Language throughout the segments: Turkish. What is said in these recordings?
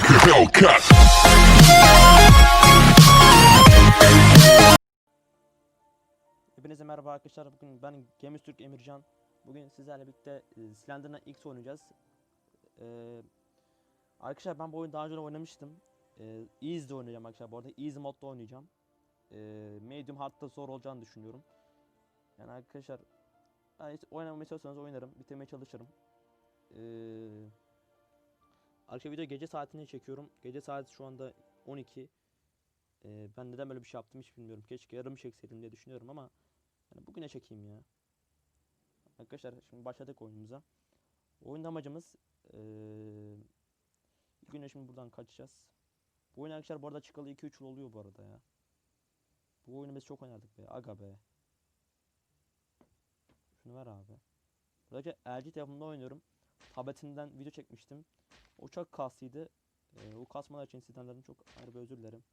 like a Hellcat. Hepinize merhaba arkadaşlar. Bugün ben Gemiz Türk Emircan. Bugün sizlerle birlikte e, Slenderman X oynayacağız. Ee, arkadaşlar ben bu oyunu daha önce oynamıştım. Ee, Easy'de oynayacağım arkadaşlar. Bu arada Easy modda oynayacağım. Ee, Medium Hard'da zor olacağını düşünüyorum. Yani arkadaşlar yani oynamayı istiyorsanız oynarım. Bitirmeye çalışırım. Ee, arkadaşlar video gece saatini çekiyorum. Gece saati şu anda 12. Ee, ben neden böyle bir şey yaptım hiç bilmiyorum. Keşke yarım çekseydim diye düşünüyorum ama yani bugüne çekeyim ya. Arkadaşlar şimdi başladık oyunumuza. Oyun amacımız eee ilk önce şimdi buradan kaçacağız. Bu oyun arkadaşlar bu arada çıkalı 2-3 yıl oluyor bu arada ya. Bu oyunu biz çok oynardık be. Aga be. Şunu ver abi. Buradaki LG telefonunda oynuyorum. Tabletinden video çekmiştim. O çok kastıydı. Eee o kasmalar için sizden çok ayrı bir özür dilerim.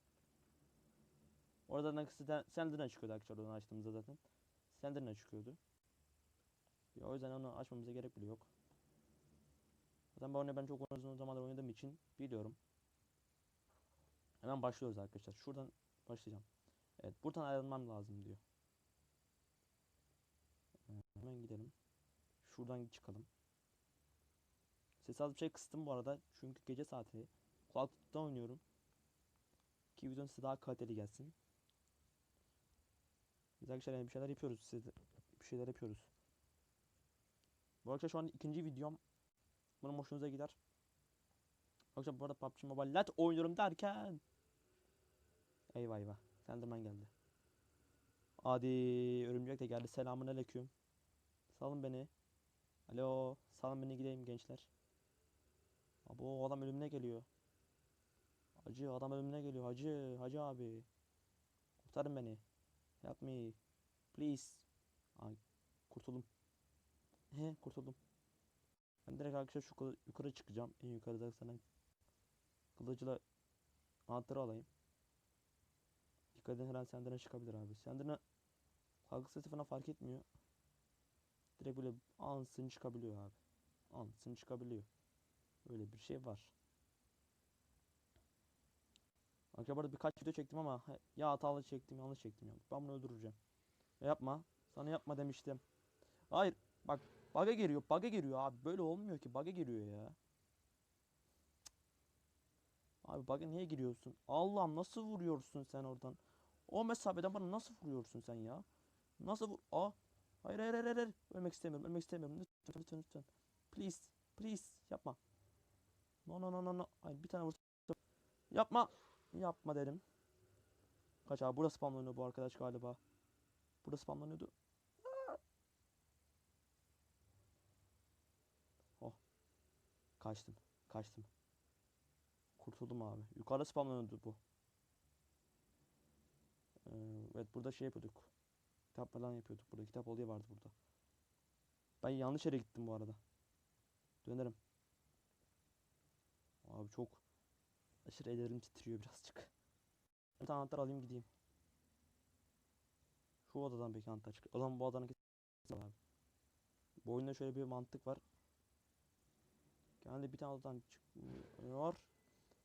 Orada zaten Slenderman çıkıyordu arkadaşlar onu açtığımızda zaten. Slenderman çıkıyordu. Ya o yüzden onu açmamıza gerek bile yok. Zaten bu ben çok uzun zamandır oynadığım için biliyorum. Hemen başlıyoruz arkadaşlar. Şuradan başlayacağım. Evet buradan ayrılmam lazım diyor. Ee, Hemen gidelim. Şuradan çıkalım. Ses az bir şey kıstım bu arada. Çünkü gece saati. Kulaklıkta oynuyorum. Ki videonun size daha kaliteli gelsin. Biz arkadaşlar yani bir şeyler yapıyoruz size de- bir şeyler yapıyoruz. Bu arkadaşlar şu an ikinci videom. Umarım hoşunuza gider. Arkadaşlar bu arada PUBG Mobile Lite oynuyorum derken Eyvah eyvah. Slenderman geldi. Hadi örümcek de geldi. Selamun aleyküm. Salın beni. Alo. Salın beni gideyim gençler. Abi o adam ölümüne geliyor. Hacı adam ölümüne geliyor. Hacı. Hacı abi. Kurtarın beni. Help me. Please. Ay kurtuldum. He kurtuldum. Ben direkt arkadaşlar şu yukarı çıkacağım. En yukarıda sana kılıcıyla anahtarı alayım. Dikkat edin her an senden çıkabilir abi. Senden kalkı sesi falan fark etmiyor. Direkt böyle ansın çıkabiliyor abi. Ansın çıkabiliyor. Öyle bir şey var. Arkadaşlar birkaç video çektim ama ya hatalı çektim yanlış çektim ya. Ben bunu öldüreceğim. Ya yapma. Sana yapma demiştim. Hayır. Bak bug'a giriyor. Bug'a giriyor abi. Böyle olmuyor ki. Bug'a giriyor ya. Abi bug'a niye giriyorsun? Allah'ım nasıl vuruyorsun sen oradan? O mesafeden bana nasıl vuruyorsun sen ya? Nasıl vur? Aa. Hayır hayır hayır. hayır. Ölmek istemiyorum. Ölmek istemiyorum. Lütfen lütfen lütfen. Please. Please. Yapma. No no no no no. Hayır bir tane vur. Yapma. Yapma dedim. Kaç abi burada spamlanıyor bu arkadaş galiba. Burada spamlanıyordu. Aa! Oh. Kaçtım. Kaçtım. Kurtuldum abi. Yukarıda spamlanıyordu bu. Ee, evet burada şey yapıyorduk. Kitap falan yapıyorduk burada. Kitap olayı vardı burada. Ben yanlış yere gittim bu arada. Dönerim. Abi çok aşırı ellerim titriyor birazcık. Bir tane anahtar alayım gideyim. Şu odadan peki anahtar çık. Zaman bu kesin abi. Bu oyunda şöyle bir mantık var. Kendi bir tane odadan çıkmıyor.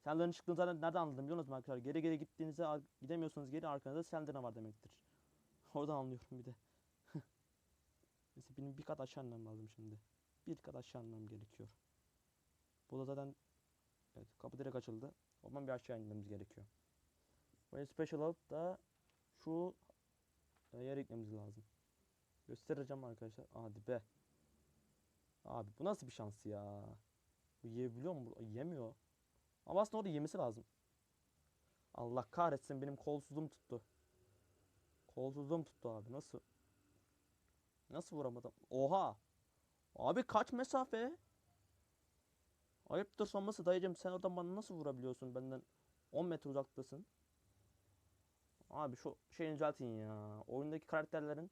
Slender'ın çıktığını zaten nereden anladım biliyor musunuz arkadaşlar? Geri geri gittiğinizde gidemiyorsanız geri arkanızda Slender'ın var demektir. Oradan anlıyorum bir de. Neyse benim bir kat aşağı inmem lazım şimdi. Bir kat aşağı inmem gerekiyor. Bu da zaten evet, kapı direkt açıldı. O zaman bir aşağı inmemiz gerekiyor. Böyle special alıp da şu e, yere gitmemiz lazım. Göstereceğim arkadaşlar. Hadi be. Abi bu nasıl bir şans ya? Bu yiyebiliyor mu? Yemiyor. Ama aslında orada yemesi lazım. Allah kahretsin benim kolsuzluğum tuttu. Kolsuzluğum tuttu abi. Nasıl? Nasıl vuramadım? Oha! Abi kaç mesafe? Ayıptır sorması dayıcım sen oradan bana nasıl vurabiliyorsun benden 10 metre uzaktasın. Abi şu şeyini düzeltin ya. Oyundaki karakterlerin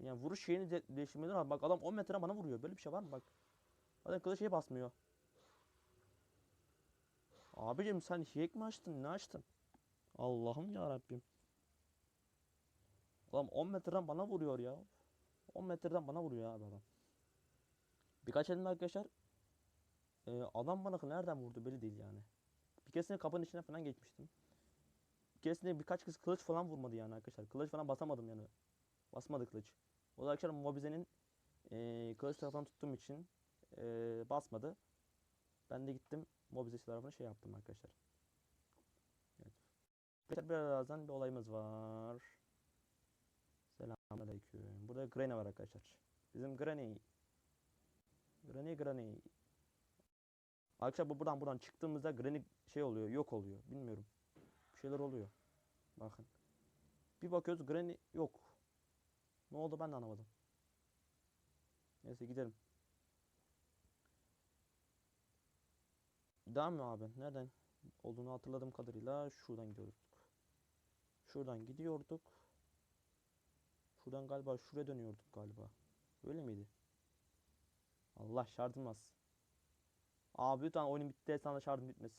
yani vuruş şeyini de değiştirmeleri var. Bak adam 10 metre bana vuruyor. Böyle bir şey var mı? Bak. Adam kılıç şey basmıyor. Abicim sen hiyek mi açtın? Ne açtın? Allah'ım ya Rabbim. Adam 10 metreden bana vuruyor ya. 10 metreden bana vuruyor abi adam. Birkaç elimde arkadaşlar. Ee, adam bana nereden vurdu belli değil yani. Bir keresinde kapının içine falan geçmiştim. Bir keresinde birkaç kez kılıç falan vurmadı yani arkadaşlar. Kılıç falan basamadım yani. Basmadı kılıç. O da arkadaşlar Mobize'nin eee kılıç tarafından tuttuğum için eee, basmadı. Ben de gittim Mobize tarafına şey yaptım arkadaşlar. Evet. Birazdan bir olayımız var. Selamünaleyküm. Burada Granny var arkadaşlar. Bizim Granny. Granny Granny. Arkadaşlar bu buradan buradan çıktığımızda Granny şey oluyor, yok oluyor. Bilmiyorum. Bir şeyler oluyor. Bakın. Bir bakıyoruz Granny yok. Ne oldu ben de anlamadım. Neyse gidelim. Devam mı abi? Nereden olduğunu hatırladığım kadarıyla şuradan gidiyorduk. Şuradan gidiyorduk. Şuradan galiba şuraya dönüyorduk galiba. Öyle miydi? Allah şarjım az. Abi lütfen oyun bitti sana şarjım bitmesin.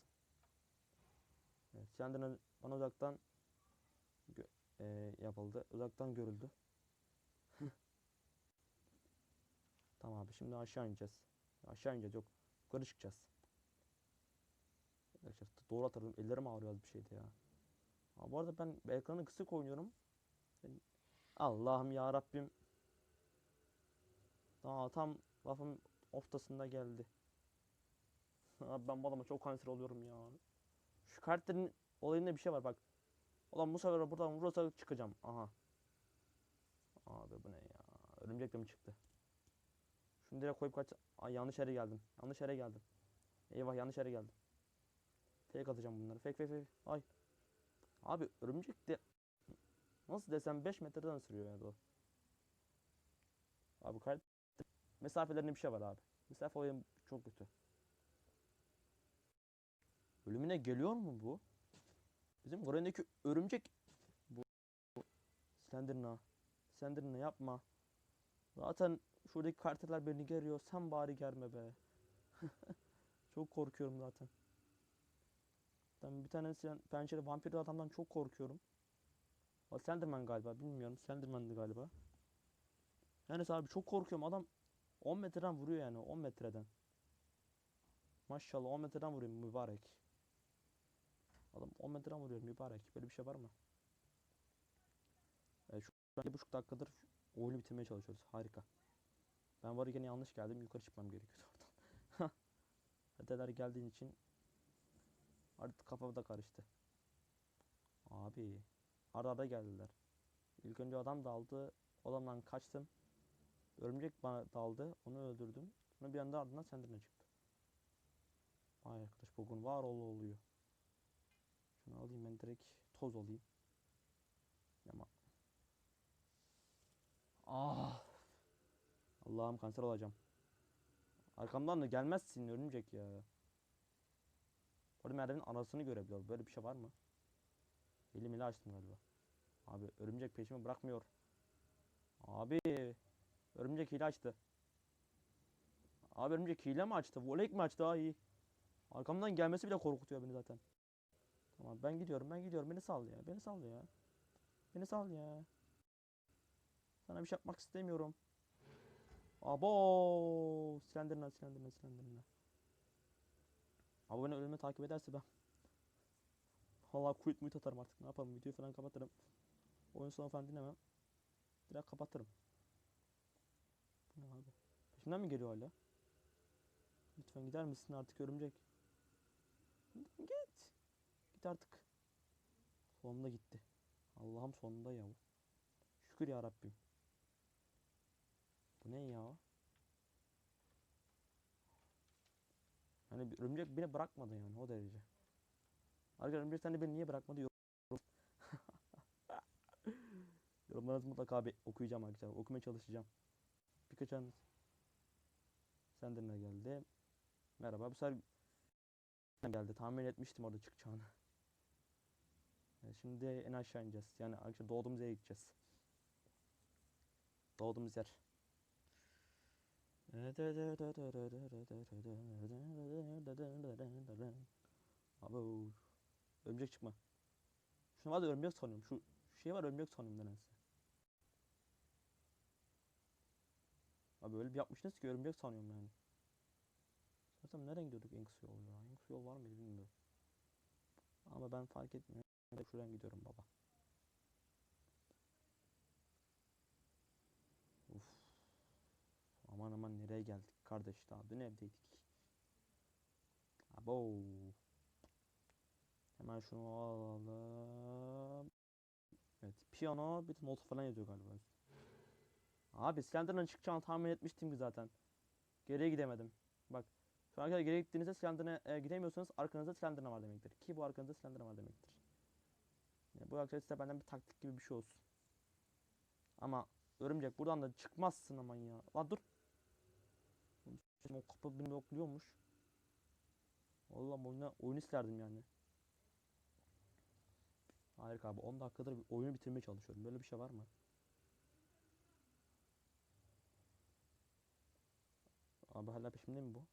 Evet, Slenderman bana uzaktan eee, yapıldı. Uzaktan görüldü. Tamam abi şimdi aşağı ineceğiz. Aşağı ineceğiz yok. Yukarı çıkacağız. Arkadaşlar doğru hatırladım. Ellerim ağrıyor az bir şeydi ya. Ha, bu arada ben ekranı kısık oynuyorum. Allah'ım ya Rabbim. Daha tam lafın ortasında geldi. Abi ben bu adama çok kanser oluyorum ya. Şu karakterin olayında bir şey var bak. Ulan bu sefer buradan vurursa çıkacağım. Aha. Abi bu ne ya? Örümcek de mi çıktı? Şunu direkt koyup kaç... Ay yanlış yere geldim. Yanlış yere geldim. Eyvah yanlış yere geldim. Fake atacağım bunları. Fake fake fake. Ay. Abi örümcek de... Nasıl desem 5 metreden ısırıyor yani o. Abi kayıt... Mesafelerinde bir şey var abi. Mesafe olayı çok kötü. Ölümüne geliyor mu bu? Bizim Kore'deki örümcek bu. Slenderna. Slenderna yapma. Zaten şuradaki karakterler beni geriyor. Sen bari germe be. çok korkuyorum zaten. Ben bir tane pençeli vampir adamdan çok korkuyorum. O Slenderman galiba bilmiyorum. Slenderman'dı galiba. Yani abi çok korkuyorum. Adam 10 metreden vuruyor yani 10 metreden. Maşallah 10 metreden vuruyor mübarek. Adam 10 metreden vuruyor mübarek. Böyle bir şey var mı? Evet, şu bir buçuk dakikadır oyunu bitirmeye çalışıyoruz. Harika. Ben varken yanlış geldim. Yukarı çıkmam gerekiyordu oradan. Hadeler geldiğin için artık kafam da karıştı. Abi. Arada arada geldiler. İlk önce adam daldı. Adamdan kaçtım. Örümcek bana daldı. Onu öldürdüm. Sonra bir anda ardından Sender'ine çıktı. Vay arkadaş bugün var ol oluyor. Şunu alayım ben direkt toz olayım. Ama Ah. Allah'ım kanser olacağım. Arkamdan da gelmezsin örümcek ya. Orada merdivenin arasını görebiliyor. Böyle bir şey var mı? Elim ile açtım galiba. Abi örümcek peşimi bırakmıyor. Abi örümcek hile açtı. Abi örümcek hile mi açtı? Volek mi açtı? Daha iyi. Arkamdan gelmesi bile korkutuyor beni zaten. Tamam ben gidiyorum ben gidiyorum. Beni sal ya. Beni sal ya. Beni sal ya. Sana bir şey yapmak istemiyorum. Abo! Slenderman, Slenderman. Abi beni ölüme takip ederse ben Vallahi quit mute atarım artık. Ne yapalım? Videoyu falan kapatırım. Oyun sonu falan dinlemem. Direkt kapatırım. Ne abi? Peşimden mi geliyor hala? Lütfen gider misin artık örümcek? Git. Git artık. Sonunda gitti. Allah'ım sonunda ya. Şükür ya Rabbim. Bu ne ya? Hani örümcek beni bırakmadı yani o derece. Arkadaşlar örümcek sen de beni niye bırakmadı yorum. Yorumlarınızı mutlaka bir okuyacağım arkadaşlar. Okumaya çalışacağım. Birkaç an Sender'ine geldi. Merhaba. Bu sefer geldi. Tahmin etmiştim orada çıkacağını. Evet, şimdi en aşağı ineceğiz. Yani arkadaşlar doğduğumuz yere gideceğiz. Doğduğumuz yer. Abo. Örümcek çıkma. Şunu var da örümcek sanıyorum. Şu, şu şey var örümcek sanıyorum nedense. Abi öyle bir yapmışsınız ki örümcek sanıyorum yani. Zaten nereden gidiyorduk en kısa yol ya? En kısa yol var mıydı bilmiyorum. Ama ben fark etmiyorum. Ben şuradan gidiyorum baba. Uf. Aman aman nereye geldik kardeş daha dün evdeydik. Abo. Hemen şunu alalım. Evet piyano bir de not falan yazıyor galiba. Abi Slender'ın çıkacağını tahmin etmiştim ki zaten. Geriye gidemedim. Bak şu an kadar geriye gittiğinizde Slender'a e, gidemiyorsanız arkanızda Slender var demektir. Ki bu arkanızda Slender var demektir. Yani bu size benden bir taktik gibi bir şey olsun. Ama örümcek buradan da çıkmazsın aman ya. Lan dur. O kapı beni yokluyormuş. Vallahi oyuna, oyun isterdim yani. Hayır abi 10 dakikadır oyunu bitirmeye çalışıyorum. Böyle bir şey var mı? Abi hala peşimde mi bu?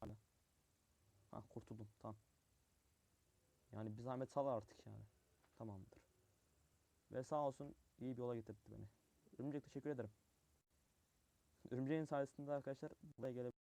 Hala. Ha kurtuldum tamam. Yani bir zahmet sal artık yani. Tamamdır. Ve sağ olsun iyi bir yola getirdi beni. Örümcek teşekkür ederim. Örümceğin sayesinde arkadaşlar buraya gelebildim.